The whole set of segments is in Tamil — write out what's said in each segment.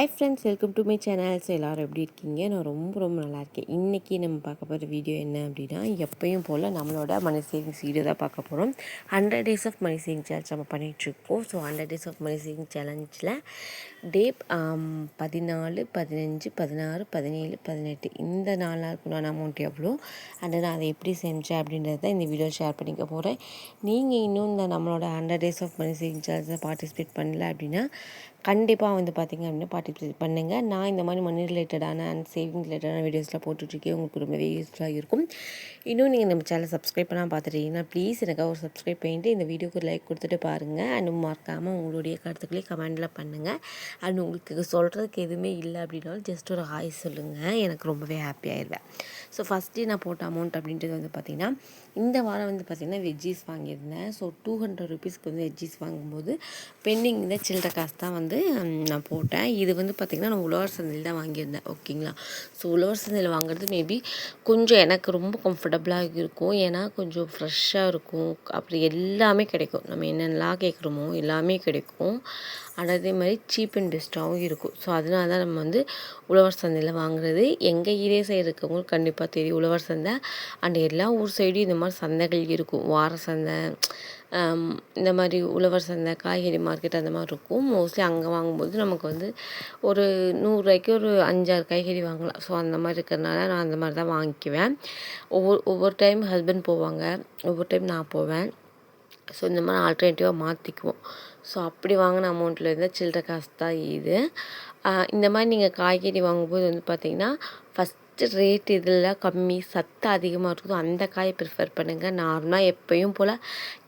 Hi friends welcome to my channels எல்லோரும் எப்படி இருக்கீங்க? நான் ரொம்ப ரொம்ப நல்லா இருக்கேன். இன்றைக்கி நம்ம பார்க்க போகிற வீடியோ என்ன அப்படின்னா எப்பயும் போல் நம்மளோட மணி சேவிங்ஸ் வீடியோ தான் பார்க்க போகிறோம் hundred days of money saving challenge நம்ம பண்ணிகிட்ருக்கோம் so hundred days of money saving சேலஞ்சில் day um, பதினாலு பதினஞ்சு பதினாறு பதினேழு பதினெட்டு. இந்த நாளாக நாளுக்குண்டான அமௌண்ட் எவ்வளோ? அண்ட் நான் அதை எப்படி செஞ்சேன் அப்படின்றத இந்த வீடியோ ஷேர் பண்ணிக்க போகிறேன் நீங்கள் இன்னும் இந்த நம்மளோட hundred days of money saving participate பண்ணல அப்படின்னா கண்டிப்பாக வந்து பார்த்திங்க அப்படின்னா பார்ட்டிசிபேட் பண்ணுங்கள் நான் இந்த மாதிரி மணி ரிலேட்டடான அண்ட் சேவிங் ரிலேட்டடான வீடியோஸ்லாம் போட்டுட்ருக்கேன். உங்களுக்கு ரொம்பவே யூஸ்ஃபுல்லாக இருக்கும். இன்னும் நீங்கள் நம்ம சேனல் சப்ஸ்கிரைப் பண்ணால் பார்த்துட்டீங்கன்னா ப்ளீஸ் எனக்கு ஒரு சப்ஸ்கிரைப் பண்ணிட்டு இந்த வீடியோக்கு லைக் கொடுத்துட்டு பாருங்கள் அண்ட் மறக்காமல் உங்களுடைய கருத்துக்களே கமெண்டில் பண்ணுங்கள் அண்ட் உங்களுக்கு சொல்கிறதுக்கு எதுவுமே இல்லை அப்படின்னாலும் ஜஸ்ட் ஒரு ஹாய் சொல்லுங்கள் எனக்கு ரொம்பவே ஹாப்பி ஆயிடுவேன் ஸோ ஃபஸ்ட்டு நான் போட்ட அமௌண்ட் அப்படின்றது வந்து பார்த்திங்கன்னா இந்த வாரம் வந்து பார்த்திங்கன்னா வெஜ்ஜீஸ் வாங்கியிருந்தேன். ஸோ டூ ஹண்ட்ரட் ருபீஸ்க்கு வந்து வெஜ்ஜீஸ் வாங்கும்போது பெண்டிங் இந்த சில்லற காசு தான் வந்து நான் போட்டேன். இது வந்து பார்த்திங்கன்னா நான் உழவர் சந்தையில் தான் வாங்கியிருந்தேன். ஓகேங்களா ஸோ உழவர் சந்தையில் வாங்குறது மேபி கொஞ்சம் எனக்கு ரொம்ப கம்ஃபர்டபுளாக இருக்கும். ஏன்னா கொஞ்சம் ஃப்ரெஷ்ஷாக இருக்கும். அப்படி எல்லாமே கிடைக்கும். நம்ம என்னென்னலாம் கேட்குறோமோ எல்லாமே கிடைக்கும். ஆனால் அதே மாதிரி சீப் அண்ட் பெஸ்ட்டாகவும் இருக்கும். ஸோ அதனால தான் நம்ம வந்து உழவர் சந்தையில் வாங்குறது. எங்கள் ஏரியா சைடு இருக்கவங்களுக்கு கண்டிப்பாக தெரியும். உழவர் சந்தை அண்ட் எல்லா ஊர் சைடும் இந்த மாதிரி சந்தைகள் இருக்கும். வார சந்தை இந்த மாதிரி உழவர் சந்தை காய்கறி மார்க்கெட் அந்த மாதிரி இருக்கும். மோஸ்ட்லி அங்கே வாங்கும்போது நமக்கு வந்து ஒரு நூறுரூவாய்க்கு ஒரு அஞ்சாறு காய்கறி வாங்கலாம். ஸோ அந்த மாதிரி இருக்கிறனால நான் அந்த மாதிரி தான் வாங்கிக்குவேன். ஒவ்வொரு ஒவ்வொரு டைம் ஹஸ்பண்ட் போவாங்க. ஒவ்வொரு டைம் நான் போவேன். ஸோ இந்த மாதிரி ஆல்டர்னேட்டிவாக மாற்றிக்குவோம் ஸோ அப்படி வாங்கின அமௌண்ட்டில் இருந்தால் சில்லற காசு தான் இது. இந்த மாதிரி நீங்கள் காய்கறி வாங்கும்போது வந்து பார்த்திங்கன்னா ஃபஸ்ட் ரேட் இதில் கம்மி சத்து அதிகமாக இருக்குதோ அந்த காயை ப்ரிஃபர் பண்ணுங்கள் நார்மலாக எப்பயும் போல்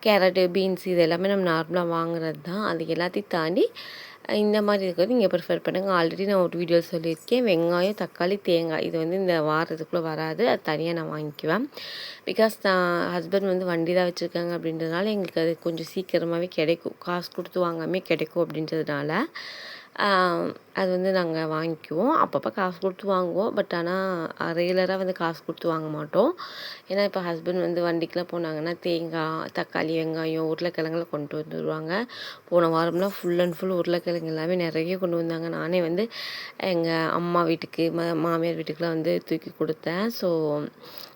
கேரட்டு பீன்ஸ் இது எல்லாமே நம்ம நார்மலாக வாங்குறது தான். அது எல்லாத்தையும் தாண்டி இந்த மாதிரி இருக்கிறது நீங்கள் ப்ரிஃபர் பண்ணுங்கள் ஆல்ரெடி நான் ஒரு வீடியோ சொல்லியிருக்கேன். வெங்காயம் தக்காளி தேங்காய். இது வந்து இந்த வாரத்துக்குள்ளே வராது. அது தனியாக நான் வாங்கிக்குவேன். பிகாஸ் நான் ஹஸ்பண்ட் வந்து வண்டி தான் வச்சுருக்காங்க அப்படின்றதுனால எங்களுக்கு அது கொஞ்சம் சீக்கிரமாகவே கிடைக்கும். காசு கொடுத்து வாங்காமே கிடைக்கும் அப்படின்றதுனால. அது வந்து நாங்கள் வாங்கிக்குவோம். அப்பப்போ காசு கொடுத்து வாங்குவோம். பட் ஆனால் ரெகுலராக வந்து காசு கொடுத்து வாங்க மாட்டோம். ஏன்னா இப்போ ஹஸ்பண்ட் வந்து வண்டிக்கெலாம் போனாங்கன்னா தேங்காய் தக்காளி வெங்காயம் உருளைக்கிழங்குலாம் கொண்டு வந்துடுவாங்க போன வாரம்லாம் ஃபுல் அண்ட் ஃபுல் உருளைக்கிழங்கு எல்லாமே நிறைய கொண்டு வந்தாங்க. நானே வந்து எங்கள் அம்மா வீட்டுக்கு ம மாமியார் வீட்டுக்குலாம் வந்து தூக்கி கொடுத்தேன். ஸோ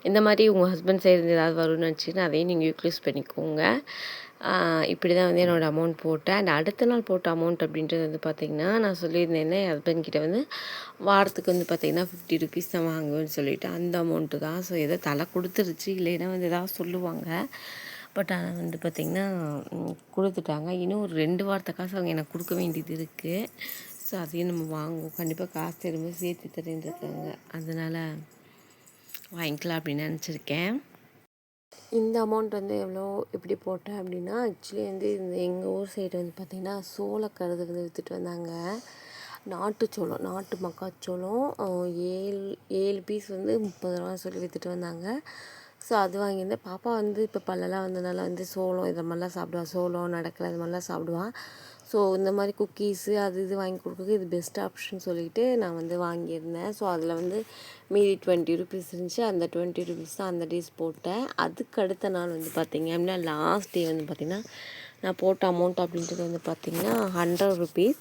இந்த மாதிரி உங்கள் ஹஸ்பண்ட் செய்கிறது ஏதாவது வரும்னு நினச்சிங்கன்னா அதையும் நீங்கள் யூட்டிலைஸ் பண்ணிக்கோங்க. இப்படி தான் வந்து என்னோடய அமௌண்ட் போட்டேன். அண்ட் அடுத்த நாள் போட்ட அமௌண்ட் அப்படின்றது வந்து பார்த்திங்கன்னா நான் சொல்லியிருந்தேன் என் ஹஸ்பண்ட் கிட்ட வந்து வாரத்துக்கு வந்து பார்த்திங்கன்னா ஃபிஃப்டி ருபீஸ் தான் வாங்குவேன்னு சொல்லிவிட்டு அந்த அமௌண்ட்டு தான். ஸோ எதோ தலை கொடுத்துருச்சு. இல்லைன்னா வந்து எதாவது சொல்லுவாங்க. பட் ஆனால் வந்து பார்த்திங்கன்னா கொடுத்துட்டாங்க. இன்னும் ஒரு ரெண்டு வாரத்தை காசு அவங்க எனக்கு கொடுக்க வேண்டியது இருக்குது ஸோ அதையும் நம்ம வாங்குவோம். கண்டிப்பாக காசு திரும்ப சேர்த்து தரேன் அதனால் வாங்கிக்கலாம் அப்படின்னு நினச்சிருக்கேன். இந்த அமௌண்ட் வந்து எவ்வளோ எப்படி போட்டேன் அப்படின்னா ஆக்சுவலி வந்து இந்த எங்கள் ஊர் சைடு வந்து பார்த்திங்கன்னா சோளக்கருது வந்து விற்றுட்டு வந்தாங்க. நாட்டு சோளம் நாட்டு மக்காச்சோளம் ஏழு ஏழு பீஸ் வந்து முப்பது ரூபா சொல்லி விற்றுட்டு வந்தாங்க. ஸோ அது வாங்கியிருந்தேன். பாப்பா வந்து இப்போ பல்லெல்லாம் வந்ததுனால வந்து சோளம் இதை மாதிரிலாம் சாப்பிடுவான் சோளம் நடக்கலை இது மாதிரிலாம் சாப்பிடுவான் ஸோ இந்த மாதிரி குக்கீஸு அது இது வாங்கி கொடுக்க இது பெஸ்ட் ஆப்ஷன் சொல்லிவிட்டு நான் வந்து வாங்கியிருந்தேன். ஸோ அதில் வந்து மீதி டுவெண்ட்டி ருபீஸ் இருந்துச்சு. அந்த டுவெண்ட்டி ருபீஸ் தான் அந்த டேஸ் போட்டேன். அதுக்கு அடுத்த நாள் வந்து பார்த்திங்க அப்படின்னா லாஸ்ட் டே வந்து பார்த்திங்கன்னா நான் போட்ட அமௌண்ட் அப்படின்றது வந்து பார்த்திங்கன்னா ஹண்ட்ரட் ருபீஸ்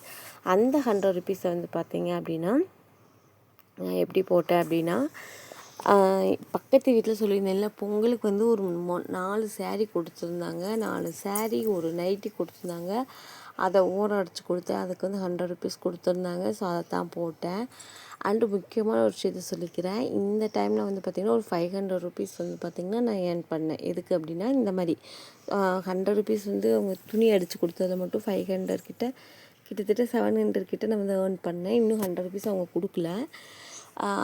அந்த ஹண்ட்ரட் ருபீஸை வந்து பார்த்திங்க அப்படின்னா நான் எப்படி போட்டேன் அப்படின்னா பக்கத்து வீட்டில் சொல்லியிருந்தேன்ல பொங்கலுக்கு வந்து ஒரு நாலு சேரீ கொடுத்துருந்தாங்க. நாலு சேரீ ஒரு நைட்டி கொடுத்துருந்தாங்க. அதை ஊற அடித்து கொடுத்தேன். அதுக்கு வந்து ஹண்ட்ரட் ருபீஸ் கொடுத்துருந்தாங்க. ஸோ அதை தான் போட்டேன். அண்டு முக்கியமான ஒரு விஷயத்த சொல்லிக்கிறேன். இந்த டைமில் வந்து பார்த்திங்கன்னா ஒரு ஃபைவ் ஹண்ட்ரட் ருபீஸ் வந்து பார்த்திங்கன்னா நான் ஏர்ன் பண்ணேன். எதுக்கு அப்படின்னா இந்த மாதிரி. ஹண்ட்ரட் ருபீஸ் வந்து அவங்க துணி அடித்து கொடுத்ததில் மட்டும் ஃபைவ் ஹண்ட்ரட் கிட்ட கிட்டத்தட்ட செவன் ஹண்ட்ரட் கிட்ட நான் வந்து ஏர்ன் பண்ணேன். இன்னும் ஹண்ட்ரட் ருபீஸ் அவங்க கொடுக்கல.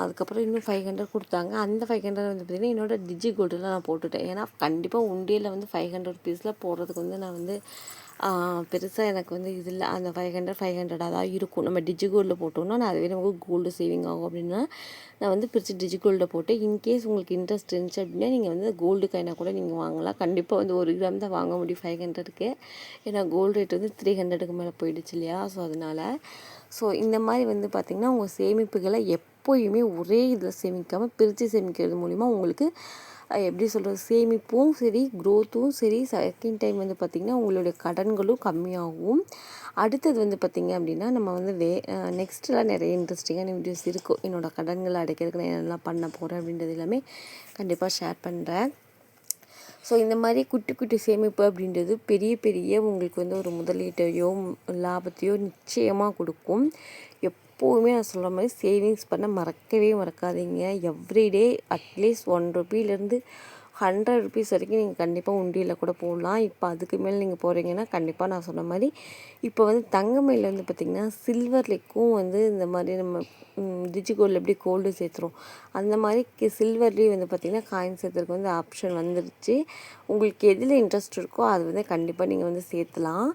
அதுக்கப்புறம் இன்னும் ஃபைவ் ஹண்ட்ரட் கொடுத்தாங்க. அந்த ஃபைவ் ஹண்ட்ரட் வந்து பார்த்திங்கன்னா என்னோடய டிஜி கோல்டில் நான் போட்டுவிட்டேன் ஏன்னா கண்டிப்பாக உண்டியில் வந்து ஃபைவ் ஹண்ட்ரட் ருபீஸில் போடுறதுக்கு வந்து நான் வந்து பெருசாக எனக்கு வந்து இது இல்லை. அந்த ஃபைவ் ஹண்ட்ரட் ஃபைவ் ஹண்ட்ரடாக தான் இருக்கும். நம்ம டிஜி கோல்டில் போட்டோம்னா நான் அதுவே நமக்கு கோல்டு சேவிங் ஆகும் அப்படின்னா நான் வந்து பிரித்து டிஜி கோல்டில் போட்டு இன்கேஸ் உங்களுக்கு இன்ட்ரெஸ்ட் இருந்துச்சு அப்படின்னா நீங்கள் வந்து கோல்டு காயினாக கூட நீங்கள் வாங்கலாம். கண்டிப்பாக வந்து ஒரு கிராம் தான் வாங்க முடியும் ஃபைவ் ஹண்ட்ரடுக்கு ஏன்னா கோல்டு ரேட் வந்து த்ரீ ஹண்ட்ரடுக்கு மேலே போயிடுச்சு இல்லையா? ஸோ அதனால் ஸோ இந்த மாதிரி வந்து பார்த்திங்கன்னா உங்கள் சேமிப்புகளை எப் எப்போயுமே ஒரே இதில் சேமிக்காமல் பிரித்து சேமிக்கிறது மூலிமா உங்களுக்கு எப்படி சொல்கிறது சேமிப்பும் சரி க்ரோத்தும் சரி செகண்ட் டைம் வந்து பார்த்திங்கன்னா உங்களுடைய கடன்களும் கம்மியாகும். அடுத்தது வந்து பார்த்திங்க அப்படின்னா நம்ம வந்து வே நெக்ஸ்ட்டெலாம் நிறைய இன்ட்ரெஸ்டிங்கான வீடியோஸ் இருக்கும். என்னோடய கடன்களை அடைக்கிறதுக்கு நான் என்னெல்லாம் பண்ண போகிறேன் அப்படின்றது எல்லாமே கண்டிப்பாக ஷேர் பண்ணுறேன் ஸோ இந்த மாதிரி குட்டி குட்டி சேமிப்பு அப்படின்றது பெரிய பெரிய உங்களுக்கு வந்து ஒரு முதலீட்டையோ லாபத்தையோ நிச்சயமாக கொடுக்கும். எப்போவுமே நான் சொல்கிற மாதிரி சேவிங்ஸ் பண்ண மறக்கவே மறக்காதீங்க. எவ்ரிடே அட்லீஸ்ட் ஒன் ருபீலேருந்து ஹண்ட்ரட் ருபீஸ் வரைக்கும் நீங்கள் கண்டிப்பாக உண்டியில் கூட போடலாம். இப்போ அதுக்கு மேலே நீங்கள் போகிறீங்கன்னா கண்டிப்பாக நான் சொன்ன மாதிரி இப்போ வந்து தங்கமயில் வந்து பார்த்திங்கன்னா சில்வர்லேக்கும் வந்து இந்த மாதிரி நம்ம டிஜி கோல்டில் எப்படி கோல்டு சேர்த்துறோம் அந்த மாதிரி சில்வர்லேயும் வந்து பார்த்திங்கன்னா காயின் சேர்த்துறதுக்கு வந்து ஆப்ஷன் வந்துடுச்சு உங்களுக்கு எதில் இன்ட்ரெஸ்ட் இருக்கோ அது வந்து கண்டிப்பாக நீங்கள் வந்து சேர்த்துலாம்.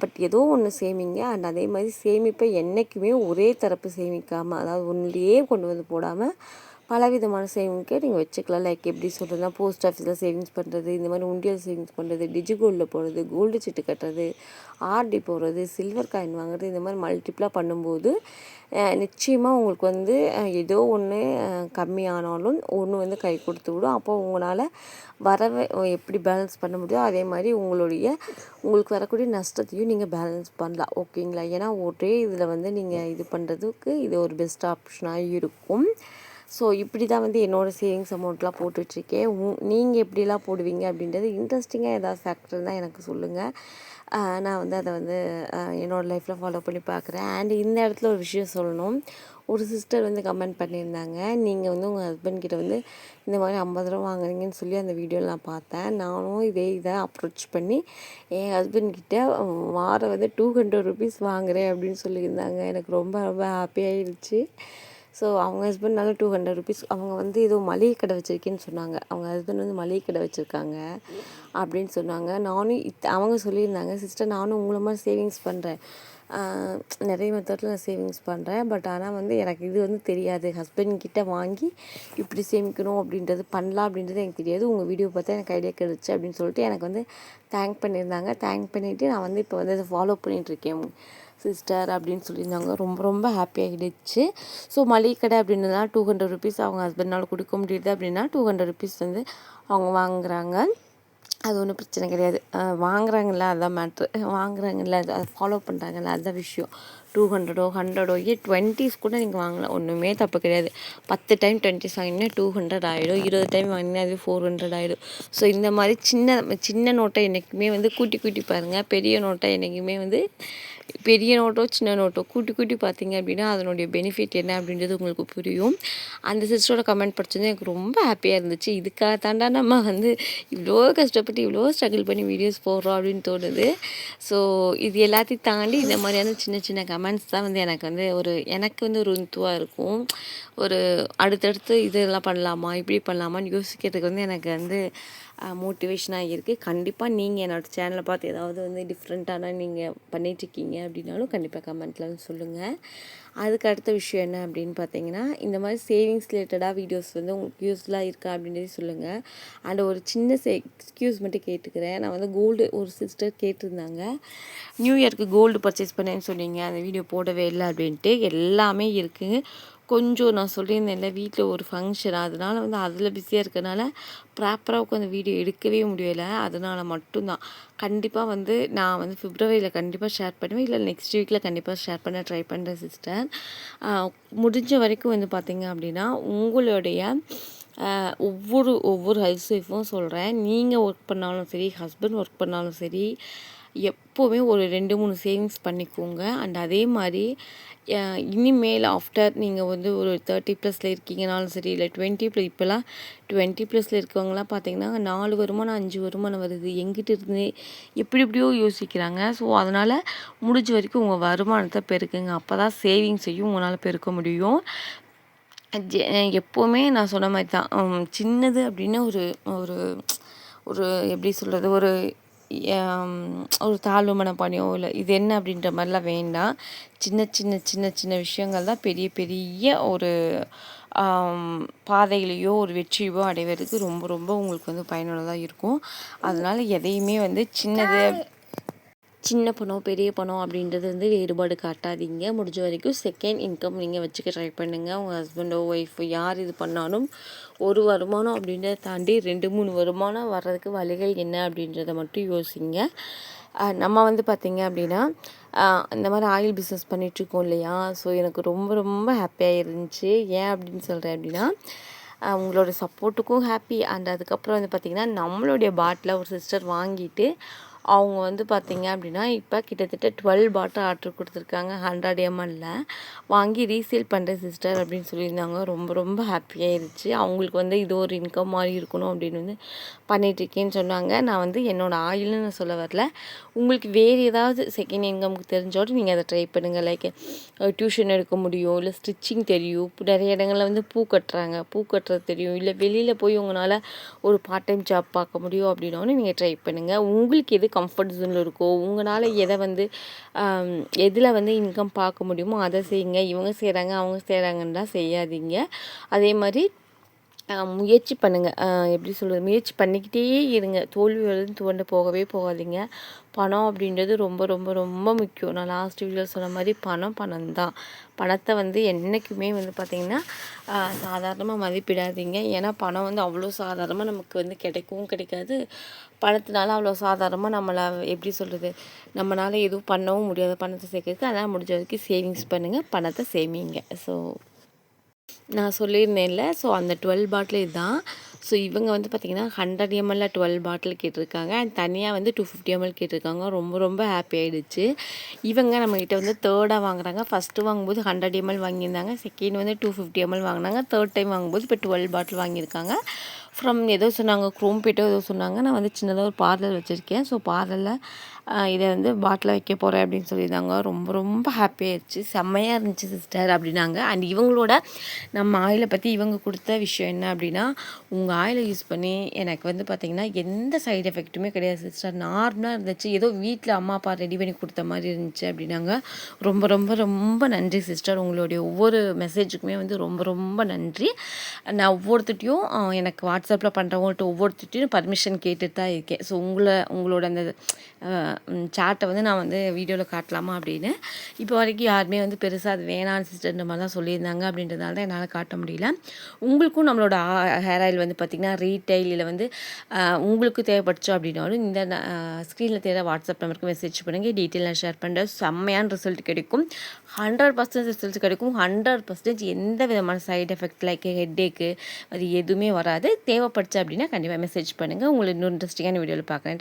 பட் ஏதோ ஒன்று சேமிங்க. அண்ட் அதே மாதிரி சேமிப்பை என்றைக்குமே ஒரே தரப்பு சேமிக்காமல் அதாவது ஒன்றுலேயே கொண்டு வந்து போடாமல் பலவிதமான சேவிங்க்கு நீங்கள் வச்சுக்கலாம். லைக் எப்படி சொல்கிறதுனா போஸ்ட் ஆஃபீஸில் சேவிங்ஸ் பண்ணுறது இந்த மாதிரி உண்டியல் சேவிங்ஸ் பண்ணுறது டிஜி கோல்டில் போடுறது கோல்டு சீட்டு கட்டுறது ஆர்டி போடுறது சில்வர் காயின் வாங்குறது இந்த மாதிரி மல்டிப்ளாக பண்ணும்போது நிச்சயமாக உங்களுக்கு வந்து ஏதோ ஒன்று கம்மியானாலும் ஒன்று வந்து கை கொடுத்து விடும். அப்போ உங்களால் வரவை எப்படி பேலன்ஸ் பண்ண முடியும் அதே மாதிரி உங்களுடைய உங்களுக்கு வரக்கூடிய நஷ்டத்தையும் நீங்கள் பேலன்ஸ் பண்ணலாம். ஓகேங்களா ஏன்னா ஒரே இதில் வந்து நீங்கள் இது பண்ணுறதுக்கு இது ஒரு பெஸ்ட் ஆப்ஷனாக இருக்கும். ஸோ இப்படி தான் வந்து என்னோடய சேவிங்ஸ் அமௌண்ட்லாம் போட்டுட்ருக்கேன். உ நீங்கள் எப்படிலாம் போடுவீங்க அப்படின்றது இன்ட்ரெஸ்டிங்காக ஏதாவது ஃபேக்டர் தான் எனக்கு சொல்லுங்கள் நான் வந்து அதை வந்து என்னோடய லைஃப்பில் ஃபாலோ பண்ணி பார்க்குறேன் அண்ட் இந்த இடத்துல ஒரு விஷயம் சொல்லணும். ஒரு சிஸ்டர் வந்து கமெண்ட் பண்ணியிருந்தாங்க. நீங்கள் வந்து உங்கள் ஹஸ்பண்ட் கிட்ட வந்து இந்த மாதிரி ஐம்பது ரூபா வாங்குறீங்கன்னு சொல்லி அந்த வீடியோவில் நான் பார்த்தேன். நானும் இதே இதை அப்ரோச் பண்ணி என் ஹஸ்பண்ட் கிட்ட வாரம் வந்து டூ ஹண்ட்ரட் ருபீஸ் வாங்குறேன் அப்படின்னு சொல்லியிருந்தாங்க. எனக்கு ரொம்ப ரொம்ப ஹாப்பியாகிடுச்சு ஸோ அவங்க ஹஸ்பண்ட்னால டூ ஹண்ட்ரட் ருபீஸ் அவங்க வந்து ஏதோ மளிகை கடை வச்சுருக்கேன்னு சொன்னாங்க. அவங்க ஹஸ்பண்ட் வந்து மளிகை கடை வச்சுருக்காங்க அப்படின்னு சொன்னாங்க. நானும் இத் அவங்க சொல்லியிருந்தாங்க சிஸ்டர் நானும் உங்களை மாதிரி சேவிங்ஸ் பண்ணுறேன் நிறைய மெத்தடில் நான் சேவிங்ஸ் பண்ணுறேன் பட் ஆனால் வந்து எனக்கு இது வந்து தெரியாது. ஹஸ்பண்ட் கிட்டே வாங்கி இப்படி சேமிக்கணும் அப்படின்றது பண்ணலாம் அப்படின்றது எனக்கு தெரியாது. உங்கள் வீடியோ பார்த்தா எனக்கு ஐடியா கிடச்சி அப்படின்னு சொல்லிட்டு எனக்கு வந்து தேங்க் பண்ணியிருந்தாங்க. தேங்க் பண்ணிவிட்டு நான் வந்து இப்போ வந்து அதை ஃபாலோ பண்ணிகிட்ருக்கேன் சிஸ்டர் அப்படின்னு சொல்லியிருந்தாங்க. ரொம்ப ரொம்ப ஹாப்பியாகிடுச்சு ஸோ மளிகை கடை அப்படின்னா டூ ஹண்ட்ரட் ருபீஸ் அவங்க ஹஸ்பண்டால் கொடுக்க முடியுது அப்படின்னா டூ ஹண்ட்ரட் ருபீஸ் வந்து அவங்க வாங்குகிறாங்க அது ஒன்றும் பிரச்சனை கிடையாது. வாங்குறாங்கல்ல அதுதான் மேட்ரு வாங்குறாங்கல்ல அதை ஃபாலோ பண்ணுறாங்கல்ல அதுதான் விஷயம். டூ ஹண்ட்ரடோ ஹண்ட்ரடோ ஏ டுவெண்ட்டிஸ் கூட நீங்கள் வாங்கலாம். ஒன்றுமே தப்பு கிடையாது. பத்து டைம் டுவெண்ட்டிஸ் வாங்கினா டூ ஹண்ட்ரட் ஆகிடும் இருபது டைம் வாங்கினா அது ஃபோர் ஹண்ட்ரட் ஆகிடும் ஸோ இந்த மாதிரி சின்ன சின்ன நோட்டை என்றைக்குமே வந்து கூட்டி கூட்டி பாருங்கள் பெரிய நோட்டை என்றைக்குமே வந்து பெரிய நோட்டோ சின்ன நோட்டோ கூட்டி கூட்டி பார்த்தீங்க அப்படின்னா அதனுடைய பெனிஃபிட் என்ன அப்படின்றது உங்களுக்கு புரியும். அந்த சிஸ்டரோட கமெண்ட் படிச்சது எனக்கு ரொம்ப ஹாப்பியாக இருந்துச்சு. இதுக்காக தாண்டா நம்ம வந்து இவ்வளோ கஷ்டப்பட்டு இவ்வளோ ஸ்ட்ரகிள் பண்ணி வீடியோஸ் போடுறோம் அப்படின்னு தோணுது. ஸோ இது எல்லாத்தையும் தாண்டி இந்த மாதிரியான சின்ன சின்ன கமெண்ட்ஸ் தான் வந்து எனக்கு வந்து ஒரு எனக்கு வந்து ஒரு இன்த்துவாக இருக்கும். ஒரு அடுத்தடுத்து இதெல்லாம் பண்ணலாமா இப்படி பண்ணலாமான்னு யோசிக்கிறதுக்கு வந்து எனக்கு வந்து மோட்டிவேஷனாக இருக்குது கண்டிப்பாக நீங்கள் என்னோடய சேனலை பார்த்து ஏதாவது வந்து டிஃப்ரெண்ட்டான நீங்கள் பண்ணிகிட்ருக்கீங்க அப்படின்னாலும் கண்டிப்பாக கமெண்ட்டில் வந்து சொல்லுங்கள் அதுக்கு அடுத்த விஷயம் என்ன அப்படின்னு பார்த்தீங்கன்னா இந்த மாதிரி சேவிங்ஸ் ரிலேட்டடாக வீடியோஸ் வந்து உங்களுக்கு யூஸ்ஃபுல்லாக இருக்கா அப்படின்றதே சொல்லுங்கள் அண்ட் ஒரு சின்ன சே எக்ஸ்கியூஸ் மட்டும் கேட்டுக்கிறேன். நான் வந்து கோல்டு ஒரு சிஸ்டர் கேட்டிருந்தாங்க. நியூ இயருக்கு கோல்டு பர்ச்சேஸ் பண்ணேன்னு சொன்னீங்க. அந்த வீடியோ போடவே இல்லை அப்படின்ட்டு எல்லாமே இருக்குது கொஞ்சம் நான் சொல்லியிருந்தேன்ல வீட்டில் ஒரு ஃபங்க்ஷன் அதனால் வந்து அதில் பிஸியாக இருக்கனால ப்ராப்பராக உட்காந்து வீடியோ எடுக்கவே முடியலை. அதனால் மட்டும்தான். கண்டிப்பாக வந்து நான் வந்து ஃபிப்ரவரியில் கண்டிப்பாக ஷேர் பண்ணுவேன். இல்லை நெக்ஸ்ட் வீக்கில் கண்டிப்பாக ஷேர் பண்ண ட்ரை பண்ணுறேன் சிஸ்டர் முடிஞ்ச வரைக்கும் வந்து பார்த்திங்க அப்படின்னா உங்களுடைய ஒவ்வொரு ஒவ்வொரு ஹவுஸ் ஒய்ஃபும் சொல்கிறேன் நீங்கள் ஒர்க் பண்ணாலும் சரி ஹஸ்பண்ட் ஒர்க் பண்ணாலும் சரி எப் எப்போவுமே ஒரு ரெண்டு மூணு சேவிங்ஸ் பண்ணிக்கோங்க. அண்ட் அதே மாதிரி இனிமேல் ஆஃப்டர் நீங்கள் வந்து ஒரு தேர்ட்டி ப்ளஸில் இருக்கீங்கனாலும் சரி இல்லை டுவெண்ட்டி ப்ளஸ் இப்போல்லாம் டுவெண்ட்டி ப்ளஸில் இருக்கவங்களாம் பார்த்தீங்கன்னா நாலு வருமானம் அஞ்சு வருமானம் வருது. எங்கிட்ட இருந்து எப்படி எப்படியோ யோசிக்கிறாங்க. ஸோ அதனால் முடிஞ்ச வரைக்கும் உங்கள் வருமானத்தை பெருக்குங்க. அப்போ தான் சேவிங்ஸையும் உங்களால் பெருக்க முடியும். எப்போவுமே நான் சொன்ன மாதிரி தான். சின்னது அப்படின்னு ஒரு ஒரு ஒரு எப்படி சொல்கிறது ஒரு ஒரு தாழ்வு மனப்பானையோ இல்லை இது என்ன அப்படின்ற மாதிரிலாம் வேண்டாம். சின்ன சின்ன சின்ன சின்ன விஷயங்கள் தான் பெரிய பெரிய ஒரு பாதையிலையோ ஒரு வெற்றியோ அடைவதற்கு ரொம்ப ரொம்ப உங்களுக்கு வந்து பயனுள்ளதாக இருக்கும். அதனால் எதையுமே வந்து சின்னது சின்ன பணம் பெரிய பணம் அப்படின்றது வந்து வேறுபாடு காட்டாதீங்க. முடிஞ்ச வரைக்கும் செகண்ட் இன்கம் நீங்கள் வச்சுக்க ட்ரை பண்ணுங்கள் உங்கள் ஹஸ்பண்டோ ஒய்ஃபோ யார் இது பண்ணாலும் ஒரு வருமானம் அப்படின்றத தாண்டி ரெண்டு மூணு வருமானம் வர்றதுக்கு வழிகள் என்ன அப்படின்றத மட்டும் யோசிங்க. நம்ம வந்து பார்த்திங்க அப்படின்னா இந்த மாதிரி ஆயில் பிஸ்னஸ் பண்ணிகிட்ருக்கோம் இல்லையா? ஸோ எனக்கு ரொம்ப ரொம்ப ஹாப்பியாக இருந்துச்சு ஏன் அப்படின்னு சொல்கிறேன் அப்படின்னா உங்களோட சப்போர்ட்டுக்கும் ஹாப்பி அண்ட் அதுக்கப்புறம் வந்து பார்த்திங்கன்னா நம்மளுடைய பாட்டில் ஒரு சிஸ்டர் வாங்கிட்டு அவங்க வந்து பார்த்திங்க அப்படின்னா இப்போ கிட்டத்தட்ட டுவெல் பாட்டில் ஆர்டர் கொடுத்துருக்காங்க. ஹண்ட்ரட் எம்எல்ல வாங்கி ரீசேல் பண்ணுறேன் சிஸ்டர் அப்படின்னு சொல்லியிருந்தாங்க. ரொம்ப ரொம்ப ஹாப்பியாகிருச்சு அவங்களுக்கு வந்து இது ஒரு இன்கம் மாதிரி இருக்கணும் அப்படின்னு வந்து பண்ணிகிட்ருக்கேன்னு சொன்னாங்க. நான் வந்து என்னோடய ஆயில்னு நான் சொல்ல வரல. உங்களுக்கு வேறு ஏதாவது செகண்ட் இன்கமுக்கு தெரிஞ்சோட நீங்கள் அதை ட்ரை பண்ணுங்கள் லைக் டியூஷன் எடுக்க முடியும் இல்லை ஸ்டிச்சிங் தெரியும். நிறைய இடங்களில் வந்து பூ கட்டுறாங்க. பூ கட்டுறது தெரியும். இல்லை வெளியில் போய் உங்களால் ஒரு பார்ட் டைம் ஜாப் பார்க்க முடியும் அப்படின்னோன்னு நீங்கள் ட்ரை பண்ணுங்கள் உங்களுக்கு எது கம்ஃபர்ட் ஜோனில் இருக்கோ உங்களால் எதை வந்து எதில் வந்து இன்கம் பார்க்க முடியுமோ அதை செய்யுங்க. இவங்க செய்கிறாங்க அவங்க செய்கிறாங்கன்னா செய்யாதீங்க. அதே மாதிரி முயற்சி பண்ணுங்கள் எப்படி சொல்கிறது முயற்சி பண்ணிக்கிட்டே இருங்க. தோல்வி வந்து துவண்டு போகவே போகாதீங்க. பணம் அப்படின்றது ரொம்ப ரொம்ப ரொம்ப முக்கியம். நான் லாஸ்ட் வீடியோவில் சொன்ன மாதிரி பணம் பணம் தான். பணத்தை வந்து என்றைக்குமே வந்து பார்த்திங்கன்னா சாதாரணமாக மதிப்பிடாதீங்க. ஏன்னா பணம் வந்து அவ்வளோ சாதாரணமாக நமக்கு வந்து கிடைக்கவும் கிடைக்காது. பணத்தினால அவ்வளோ சாதாரணமாக நம்மளை எப்படி சொல்கிறது நம்மளால் எதுவும் பண்ணவும் முடியாது. பணத்தை சேர்க்கறதுக்கு. அதனால் முடிஞ்ச வரைக்கும் சேவிங்ஸ் பண்ணுங்கள் பணத்தை சேமிங்க. ஸோ நான் சொல்லியிருந்தேன்ல ஸோ அந்த டுவெல் பாட்டில் இதுதான் ஸோ இவங்க வந்து பார்த்திங்கன்னா ஹண்ட்ரட் எம்எல்ல டுவெல் பாட்டில் கேட்டிருக்காங்க. அண்ட் தனியாக வந்து டூ ஃபிஃப்டி எம்எல் கேட்டிருக்காங்க. ரொம்ப ரொம்ப ஹாப்பி ஆகிடுச்சு இவங்க நம்மக்கிட்ட வந்து தேர்டாக வாங்குறாங்க. ஃபஸ்ட்டு வாங்கும்போது ஹண்ட்ரட் எம்எல் வாங்கியிருந்தாங்க. செகண்ட் வந்து டூ ஃபிஃப்டி எம்எல் வாங்கினாங்க. தேர்ட் டைம் வாங்கும்போது இப்போ டுவெல் பாட்டில் வாங்கியிருக்காங்க. ஃப்ரம் ஏதோ சொன்னாங்க குரோம்பேட்டோ ஏதோ சொன்னாங்க. நான் வந்து சின்னதாக ஒரு பார்லர் வச்சுருக்கேன். ஸோ பார்லரில் இதை வந்து பாட்டில் வைக்க போகிறேன் அப்படின்னு சொல்லியிருந்தாங்க. ரொம்ப ரொம்ப ஹாப்பியாகிடுச்சு செம்மையாக இருந்துச்சு சிஸ்டர் அப்படின்னாங்க. அண்ட் இவங்களோட நம்ம ஆயிலை பற்றி இவங்க கொடுத்த விஷயம் என்ன அப்படின்னா உங்கள் ஆயிலை யூஸ் பண்ணி எனக்கு வந்து பார்த்திங்கன்னா எந்த சைடு எஃபெக்ட்டுமே கிடையாது சிஸ்டர் நார்மலாக இருந்துச்சு. ஏதோ வீட்டில் அம்மா அப்பா ரெடி பண்ணி கொடுத்த மாதிரி இருந்துச்சு அப்படின்னாங்க. ரொம்ப ரொம்ப ரொம்ப நன்றி சிஸ்டர் உங்களுடைய ஒவ்வொரு மெசேஜுக்குமே வந்து ரொம்ப ரொம்ப நன்றி. நான் ஒவ்வொருத்திட்டையும் எனக்கு வாட்ஸ்அப்பில் பண்ணுறவங்கள்ட்ட ஒவ்வொருத்திட்டையும் பர்மிஷன் கேட்டுட்டு தான் இருக்கேன். ஸோ உங்களை உங்களோட அந்த சாட்டை வந்து நான் வந்து வீடியோவில் காட்டலாமா அப்படின்னு. இப்போ வரைக்கும் யாருமே வந்து பெருசாக அது வேணாம் சிஸ்டர்ன்ற மாதிரி தான் சொல்லியிருந்தாங்க அப்படின்றதால தான் என்னால் காட்ட முடியல. உங்களுக்கும் நம்மளோட ஹேர் ஆயில் வந்து பார்த்திங்கன்னா ரீட்டைலில் வந்து உங்களுக்கு தேவைப்பட்டுச்சு அப்படின்னாலும் இந்த ஸ்க்ரீனில் தேவை வாட்ஸ்அப் நம்பருக்கு மெசேஜ் பண்ணுங்கள் டீட்டெயில் நான் ஷேர் பண்ணுறேன் செம்மையான ரிசல்ட் கிடைக்கும். ஹண்ட்ரட் பர்சன்ட் ரிசல்ட் கிடைக்கும். ஹண்ட்ரட் பர்சன்டேஜ் எந்த விதமான சைடு எஃபெக்ட் லைக் ஹெட்டேக்கு அது எதுவுமே வராது. தேவைப்பட்டுச்சு அப்படின்னா கண்டிப்பாக மெசேஜ் பண்ணுங்கள் உங்களுக்கு இன்னொரு இன்ட்ரெஸ்டிங்கான வீடியோவில் பார்க்குறேன்